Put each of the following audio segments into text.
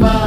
Baba.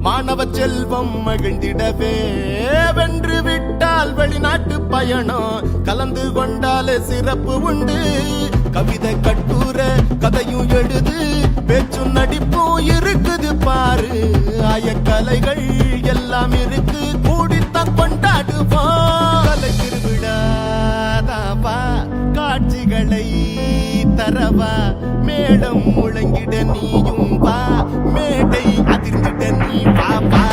மாணவ செல்வம் மகிழ்ந்திடவே. வென்று விட்டால் வெளிநாட்டு பயணம். கலந்து கொண்டாலே சிறப்பு உண்டு. கவிதை கட்டுர கதையும் எழுது. பேச்சும் நடிப்பும் இருக்குது பாரு. ஆயக்கலைகள் எல்லாம் இருக்கு. கூடித்தான் கொண்டாடுவோம். காட்சிகளை தரவா மேடம் முழங்கிட நீயும் வா மேடை அதிர்ந்திட நீ பாப்பா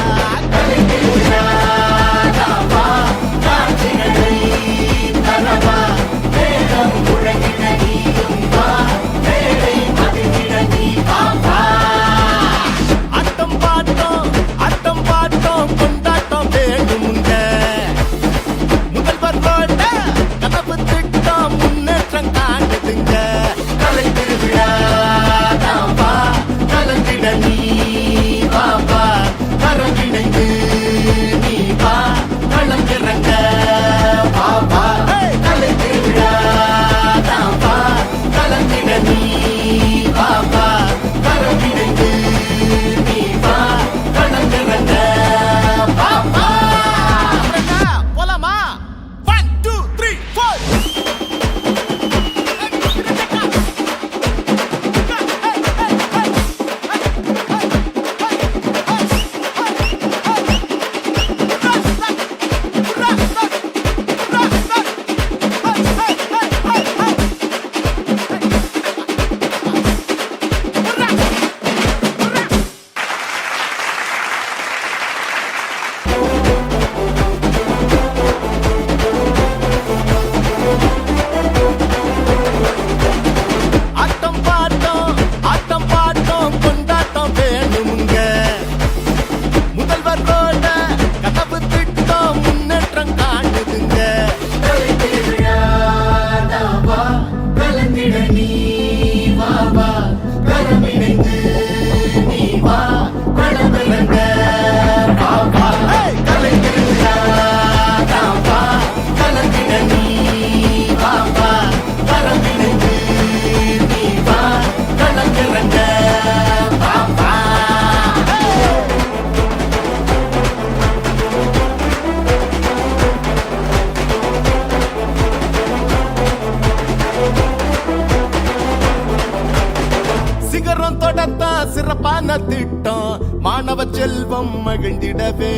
மாணவ செல்வம் மகிழ்ந்திடவே.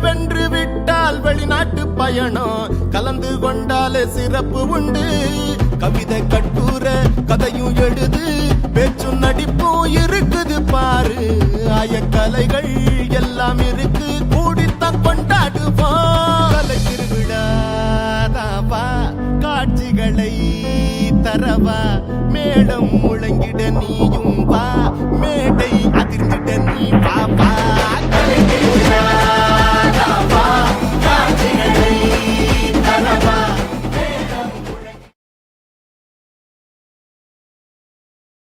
வென்று விட்டால் வெளிநாட்டு பயணம். கலந்து கொண்டாலே சிறப்பு உண்டு. கவிதை கட்டுர கதையும் எழுது. பேச்சும் நடிப்பும் இருக்குது பாரு. ஆயக்கலைகள் எல்லாம் இருக்கு. கூடித்தான் கொண்டாடுவோம். கலை திருவிழாதாவா காட்சிகளை தரவா? மேடம் முழங்கிட நீயும் வா. மேடை அதிர்ந்திட நீ பாப்பா